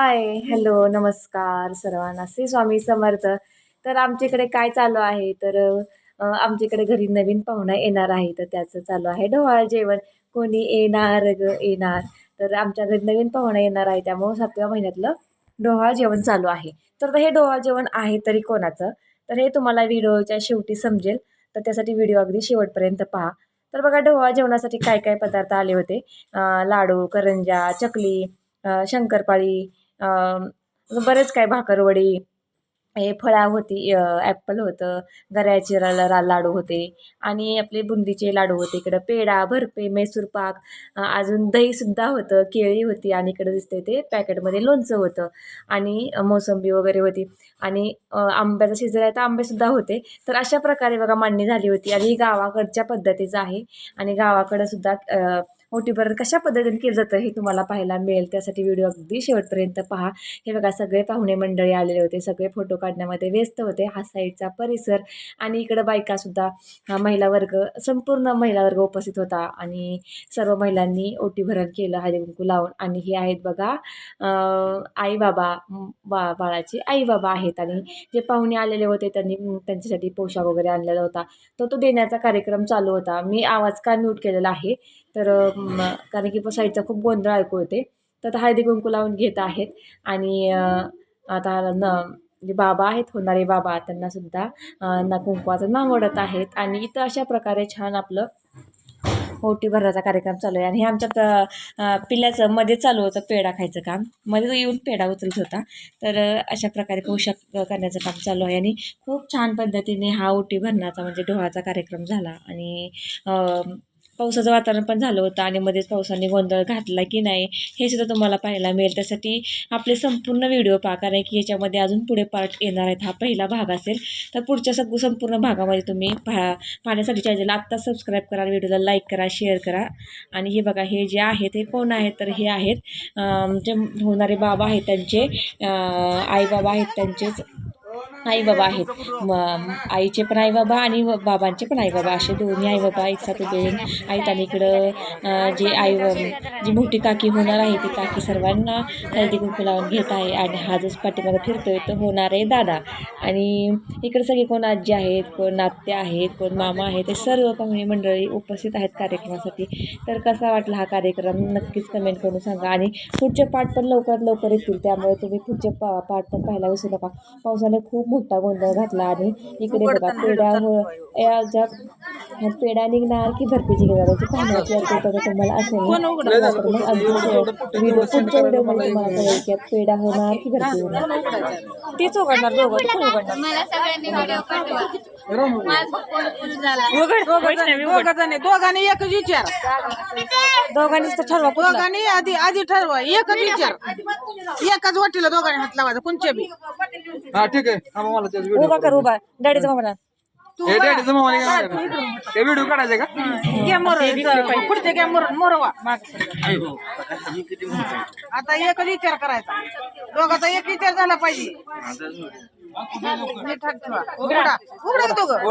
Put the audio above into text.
Hi hello नमस्कार सर्वांना. श्री स्वामी समर्थ. तर आमच्याकडे काय चालू आहे? तर आमच्याकडे घरी नवीन पाहुणा येणार आहे तर त्याचं चालू आहे ढोवाळ जेवण. कोणी येणार ग? येणार. तर आमच्या घरी नवीन पाहुणा येणार आहे त्यामुळं सातव्या महिन्यातलं डोहाळ जेवण चालू आहे. तर हे डोहाळ जेवण आहे तरी कोणाचं? तर हे तुम्हाला व्हिडिओच्या शेवटी समजेल. तर त्यासाठी व्हिडिओ अगदी शेवटपर्यंत पहा. तर बघा डोहाळ जेवणासाठी काय काय पदार्थ आले होते? लाडू करंजा चकली शंकरपाळी बरेच काय भाकरवडी हे फळा होती ॲपल होतं गऱ्याचे रा लाडू होते आणि आपले बुंदीचे लाडू होते इकडं पेढा भरपे मैसूर पाक अजून दहीसुद्धा होतं केळी होती आणि इकडं दिसते ते पॅकेटमध्ये लोणचं होतं आणि मोसंबी वगैरे होती आणि आंब्याचा शिजर आहे तर आंबेसुद्धा होते. तर अशा प्रकारे बघा मांडणी झाली होती आणि ही गावाकडच्या पद्धतीचं आहे आणि गावाकडंसुद्धा सुद्धा ओटीभरण कशा पद्धतीने केलं जातं हे तुम्हाला पाहायला मिळेल. त्यासाठी व्हिडिओ अगदी शेवटपर्यंत पहा. हे बघा सगळे पाहुणे मंडळी आलेले होते. सगळे फोटो काढण्यामध्ये व्यस्त होते. हा साईडचा परिसर आणि इकडं बायकासुद्धा हा महिला वर्ग संपूर्ण महिला वर्ग उपस्थित होता आणि सर्व महिलांनी ओटी भरण केलं हळदी लावून. आणि हे आहेत बघा आई बाबा बा बाळाचे आई बाबा आहेत. आणि जे पाहुणे आलेले होते त्यांनी त्यांच्यासाठी पोशाख वगैरे आणलेला होता. तर तो देण्याचा कार्यक्रम चालू होता. मी आवाज का म्यूट केलेला आहे? तर कारण की साईडचा खूप गोंधळ ऐकू येते. तर आता हळदी कुंकू लावून घेत आहेत आणि आता न जे बाबा आहेत होणारे बाबा त्यांनासुद्धा अं, ना कुंकवाचं नाव ओढत आहेत. आणि इथं अशा प्रकारे छान आपलं ओटी भरण्याचा कार्यक्रम चालू आहे. आणि हे आमच्यात पिल्याचं पिल्ल्याचं मध्ये चालू होतं पेढा खायचं काम. मध्ये येऊन पेढा उचलत होता. तर अशा प्रकारे पोषक करण्याचं काम चालू आहे. आणि खूप छान पद्धतीने हा ओटी भरण्याचा म्हणजे डोहाचा कार्यक्रम झाला. आणि पावसाचं वातावरण पण झालं होतं आणि मध्येच पावसाने गोंधळ घातला की नाही हे सुद्धा तुम्हाला पाहायला मिळेल. त्यासाठी आपले संपूर्ण व्हिडिओ पहा कारण की याच्यामध्ये अजून पुढे पार्ट येणार आहेत. हा पहिला भाग असेल तर पुढच्या सग संपूर्ण भागामध्ये तुम्ही पहा पाहण्यासाठी चॅनलला आत्ता सबस्क्राईब करा व्हिडिओला लाईक करा शेअर करा. आणि हे बघा हे जे आहेत हे कोण आहेत? तर हे आहेत जे होणारे बाबा आहेत त्यांचे आईबाबा आई बाबा आहेत त्यांचेच आई बाबा आहेत. मग आईचे पण आई बाबा आणि व- बाबांचे पण आई बाबा असे दोन्ही आई बाबा एकसाथ उभे आहेत आणि इकडं जे आई जी मोठी काकी होणार आहे ती काकी सर्वांना हळदी कुंकू लावून घेत आहे आणि हा जो पाठीमागं फिरतोय तो होणार आहे दादा. आणि इकडे सगळे कोण आजी आहेत कोण नात्या आहेत कोण मामा आहेत हे सर्व पाहुणे मंडळी उपस्थित आहेत कार्यक्रमासाठी. तर कसा वाटला हा कार्यक्रम? नक्कीच कमेंट करून सांगा. आणि पुढचे पाठ पण लवकरात लवकर येतील त्यामुळे तुम्ही पुढचे पा पाठ पण पाहायला विसरू नका. पावसाने खूप मोठा गोंधळ घातला आणि इकडे बघा पेड्यामुळं या ज्या पेढा निघणार की भरपी निघणार याची पाहण्याची अर्थता तुम्हाला असेल मग अगदी व्हिडिओ पुढच्या व्हिडिओमध्ये तुम्हाला कळेल की यात पेढा होणार की भरपी होणार? तीच उघडणार दोघं दोघांनी दोघांनी एकच विचार. दोघांनीच तर ठरवा दोघांनी आधी आधी ठरवा एकच विचार. एकाच वाटीला दोघांनी हात लावायचा कोणच्या बी. हा ठीक आहे. मला त्याचा उभा कर उभा. डॅडीचा मोबाईल हे डॅडीचं मग मला काय करायचं? ते व्हिडिओ काढायचे का? कॅमोर पुढच्या कॅमोर मोरवा आता एकच विचार करायचा. दोघाचा एक विचार झाला पाहिजे. नीट हात ठेवा. उघडा. उघडा दोघं.